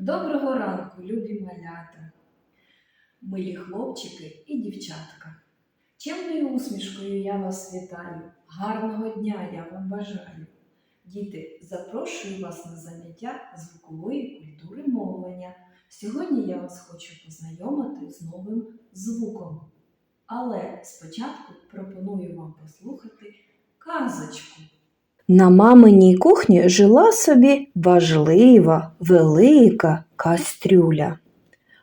Доброго ранку, любі малята, милі хлопчики і дівчатка. Чемною усмішкою я вас вітаю, гарного дня я вам бажаю. Діти, запрошую вас на заняття звукової культури мовлення. Сьогодні я вас хочу познайомити з новим звуком. Але спочатку пропоную вам послухати казочку. На маминій кухні жила собі важлива, велика кастрюля.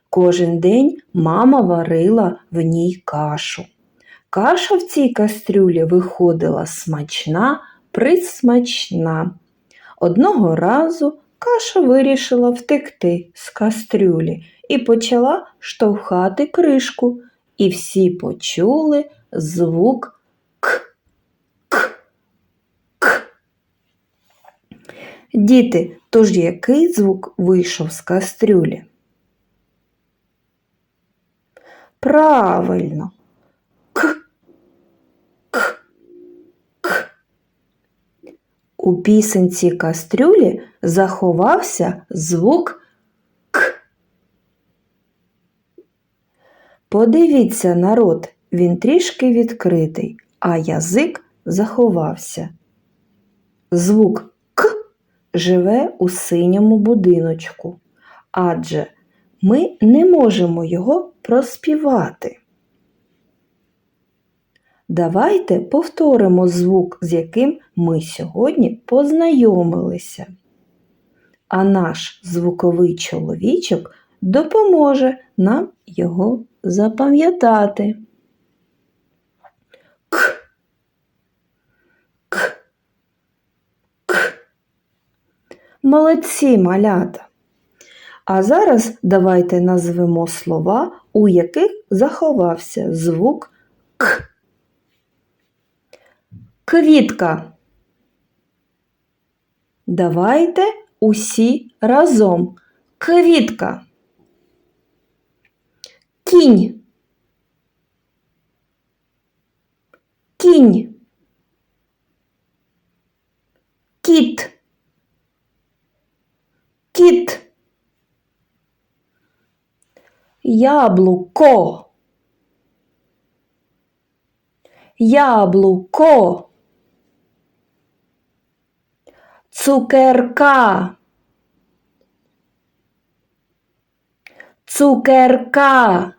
Кожен день мама варила в ній кашу. Каша в цій кастрюлі виходила смачна, присмачна. Одного разу каша вирішила втекти з кастрюлі і почала штовхати кришку, і всі почули звук к. к. к. Діти, тож який звук вийшов з кастрюлі? Правильно. К. К. К. У пісенці кастрюлі заховався звук К. Подивіться, народ, він трішки відкритий, а язик заховався. Звук живе у синьому будиночку, адже ми не можемо його проспівати. Давайте повторимо звук, з яким ми сьогодні познайомилися. А наш звуковий чоловічок допоможе нам його запам'ятати. К. К. К. Молодці малята. А зараз давайте назвемо слова, у яких заховався звук К. Квітка. Давайте усі разом. Квітка. Кінь. Кінь. Кіт. Кіт. Яблуко. Яблуко. Цукерка. Цукерка.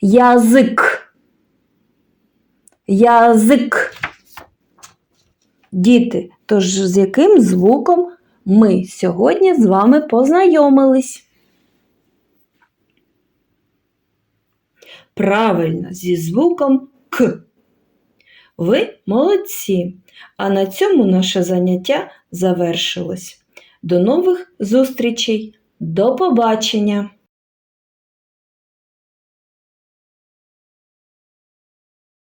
Язик. Язик. Діти, тож з яким звуком ми сьогодні з вами познайомились? Правильно, зі звуком К. Ви молодці. А на цьому наше заняття завершилось. До нових зустрічей. До побачення!